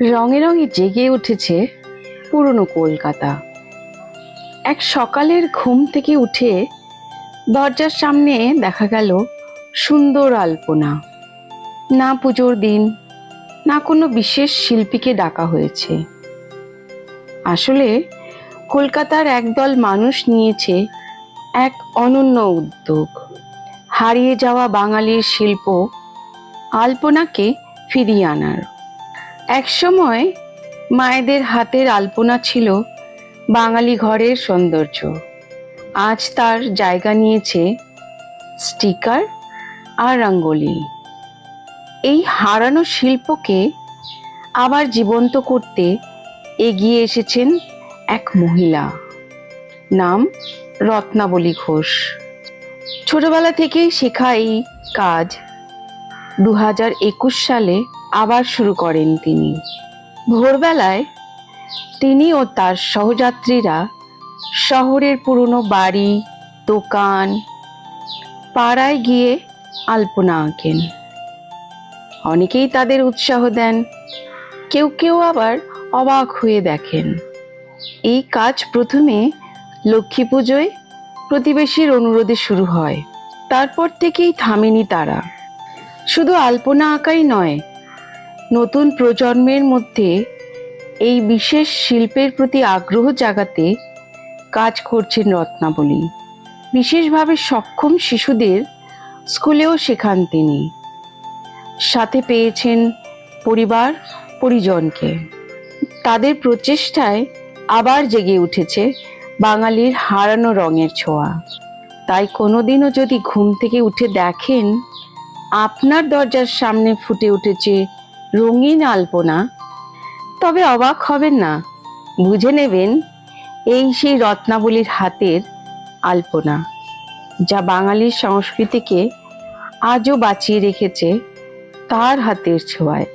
রঙে রঙে জেগে উঠেছে পুরনো কলকাতা। এক সকালের ঘুম থেকে উঠে দরজার সামনে দেখা গেল সুন্দর আলপনা। না পুজোর দিন, না কোনো বিশেষ শিল্পীকে ডাকা হয়েছে। আসলে কলকাতার একদল মানুষ নিয়েছে এক অনন্য উদ্যোগ। হারিয়ে যাওয়া বাঙালির শিল্প আলপনাকে ফিরিয়ে আনার। একসময় মায়েদের হাতের আলপনা ছিল বাঙালি ঘরের সৌন্দর্য। আজ তার জায়গা নিয়েছে স্টিকার আর রঙ্গোলি। এই হারানো শিল্পকে আবার জীবন্ত করতে এগিয়ে এসেছেন এক মহিলা। নাম রত্নাবলী ঘোষ। ছোটবেলা থেকেই শেখা এই কাজ। দু হাজার একুশ সালে আবার শুরু করেন তিনি। ভোরবেলায় তিনি ও তার সহযাত্রীরা শহরের পুরনো বাড়ি, দোকান, পাড়ায় গিয়ে আলপনা আঁকেন। অনেকেই তাদের উৎসাহ দেন, কেউ কেউ আবার অবাক হয়ে দেখেন। এই কাজ প্রথমে লক্ষ্মী পুজোয় প্রতিবেশীর অনুরোধে শুরু হয়, তারপর থেকেই থামেনি তারা। শুধু আলপনা আঁকাই নয় নতুন প্রজন্মের মধ্যে এই বিশেষ শিল্পের প্রতি আগ্রহ জাগাতে কাজ করছেন রত্নাবলী। বিশেষভাবে সক্ষম শিশুদের স্কুলেও শেখান তিনি। সাথে পেয়েছেন পরিবার, পরিজনকে। তাদের প্রচেষ্টায় আবার জেগে উঠেছে বাঙালির হারানো রঙের ছোঁয়া। তাই কোনোদিনও যদি ঘুম থেকে উঠে দেখেন, আপনার দরজার সামনে ফুটে উঠেছে রঙিন আলপনা। তবে অবাক হবেন না, বুঝে নেবেন এই সেই রত্নাবলীর হাতের আলপনা, যা বাঙালির সংস্কৃতিকে আজও বাঁচিয়ে রেখেছে তার হাতের ছোঁয়ায়।